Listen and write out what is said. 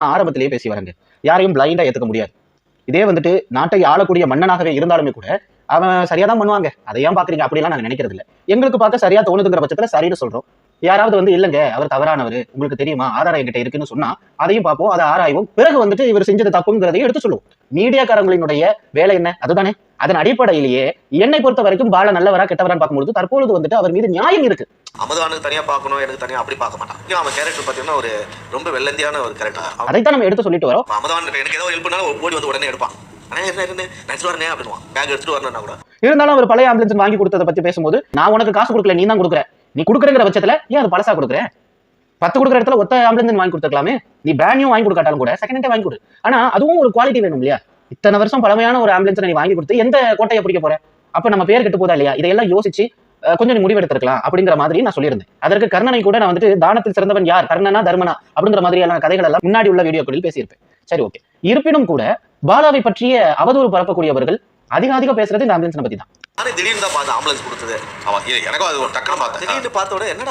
ஆரம்பத்திலேயே பேசி வரங்க யாரையும் பிளைண்டா ஏத்துக்க முடியாது. இதே வந்துட்டு நாட்டை ஆளக்கூடிய மன்னனாகவே இருந்தாலுமே கூட அவன் சரியா தான் பண்ணுவாங்க. அதை ஏன் பாக்குறீங்க? அப்படிலாம் நாங்க நினைக்கிறது இல்லை. எங்களுக்கு பார்க்க சரியா தோணுதுங்கிற பட்சத்துல சரின்னு சொல்றோம். யாராவது வந்து இல்லைங்க அவர் தவறானவர். உங்களுக்கு தெரியுமா? ஆதாரம் என்கிட்ட இருக்குன்னு சொன்னா அதையும் பார்ப்போம். அதை ஆராய்வோம். பிறகு வந்துட்டு இவர் செஞ்சது தப்புங்கிறதையும் எடுத்து சொல்லுவோம். மீடியாக்காரங்களினுடைய வேலை என்ன? அதுதானே. அதன் அடிப்படையிலேயே என்னை பொறுத்த வரைக்கும் பால நல்லவரா கெட்டவரான்னு பார்க்கும்போது தற்பொழுது வந்துட்டு அவர் மீது நியாயம் இருக்கு. அமுதவானுக்கு தனியா பார்க்கணும் எனக்கு தனியா அப்படி பார்க்க மாட்டான். அவன் கேரக்டர் பார்த்தீங்கன்னா ஒரு ரொம்ப வெள்ளந்தியான ஒரு கேரக்டர் அதைத்தான் நம்ம எடுத்து சொல்லிட்டு வரோம். அமுதவான் இப்ப எனக்கு ஏதோ ஹெல்ப் பண்ணாலும் ஓடி வந்து உடனே எடுப்பான். இருந்தாலும் அவர் பழைய ஆம்புலன்ஸ் வாங்கி கொடுத்ததை பத்தி பேசும்போது நான் உனக்கு காசு கொடுக்கல நீ தான் கொடுக்குற. நீ கொடுக்குறங்கிற பட்சத்துல ஏன் அது பழசா கொடுக்குற? பத்து கொடுக்குற இடத்துல ஒத்த ஆம்புலன்ஸ் வாங்கி கொடுத்துருக்கலாமே. நீ பிராண்ட் நியூ வாங்கி கொடுக்காட்டாலும் கூட செகண்ட் ஹேண்டே வாங்கி கொடு. ஆனா அதுவும் ஒரு குவாலிட்டி வேணும் இல்லையா? இத்தனை வருஷம் பழமையான ஒரு ஆம்புலன்ஸ் நீ வாங்கி கொடுத்து எந்த கோட்டையை பிடிக்க போற? அப்ப நம்ம பேர் கெட்டு போதா இல்லையா? இதையெல்லாம் யோசிச்சு கொஞ்சம் நீ முடிவெடுத்திருக்கலாம் அப்படிங்கிற மாதிரி நான் சொல்லியிருந்தேன். அதற்கு கர்ணனை கூட நான் வந்துட்டு தானத்தில் சிறந்தவன் யார்? கர்ணனா தர்மனா? அப்படிங்கிற மாதிரியான கதைகள் எல்லாம் முன்னாடி உள்ள வீடியோக்களில் பேசியிருப்பேன். சரி ஓகே இருப்பினும் கூட பாலாவை பற்றிய அவதூறு பரப்பக்கூடியவர்கள் அதிக அதிகம் பேசுறது இந்த ஆம்புலன்ஸ் பத்தி தான் நானே திடீர்னு தான் ஆம்புலன்ஸ் கொடுத்தது. எனக்கும் அது ஒரு டக்குனு பார்த்தேன். திடீர்னு பார்த்த உடனே என்னடா